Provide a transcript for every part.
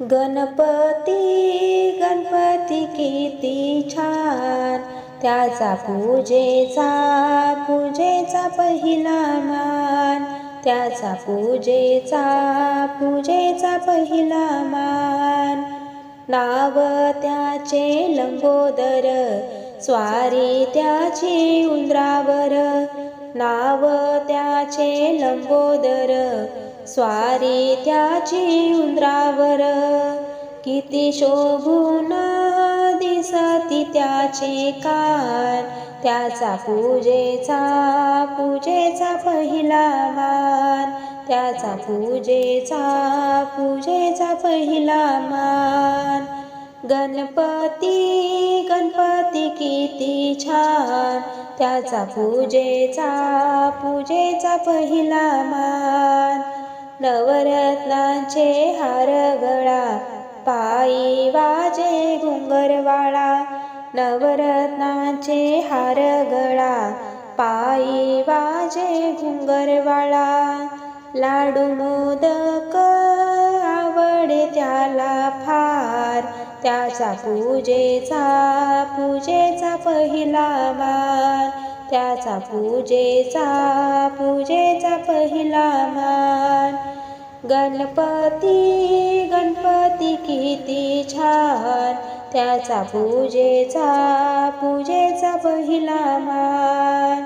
गणपती गणपती किती छान. त्याचा पूजेचा पूजेचा पहिला मान. त्याचा पूजेचा पूजेचा पहिला मान. नाव त्याचे लंबोदर स्वारी त्याची उंदरावर. नाव त्याचे लंबोदर स्वारी त्याची उंदरावर. किती शोभून दिसती त्याचे कान. त्याचा पूजेचा पूजेचा पहिला मान. त्याचा पूजेचा पूजेचा पहिला मान. गणपती गणपती किती छान. त्याचा पूजेचा पूजेचा पहिला मान. नवरत्नांचे हार गळा पायी वाजे घुंगरवाळा नवरत्नांचे हार गळा पायी वाजे घुंगरवाळा. लाडू मोदक आवडे त्याला फार त्याचा पूजेचा पूजेचा पहिला मान त्याचा पूजेचा पूजेचा पहिला मान गणपती गणपती किती छान. त्याचा पूजेचा पूजेचा पहिला मान.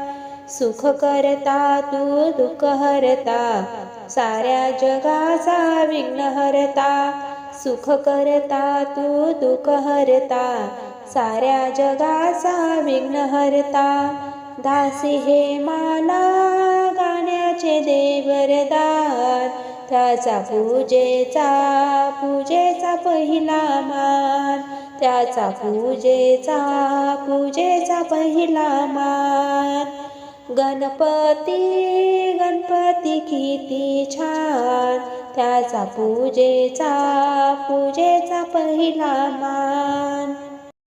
सुख करता तू दुःख हरता. साऱ्या जगाचा विघ्न हरता. सुख करता तू दुःख हरता. साऱ्या जगाचा विघ्न हरता. दासी हे माला त्याचा पूजेचा पूजेचा पहिला मान. त्याचा पूजेचा पूजेचा पहिला मान. गणपती गणपती किती छान. त्याचा पूजेचा पूजेचा पहिला मान.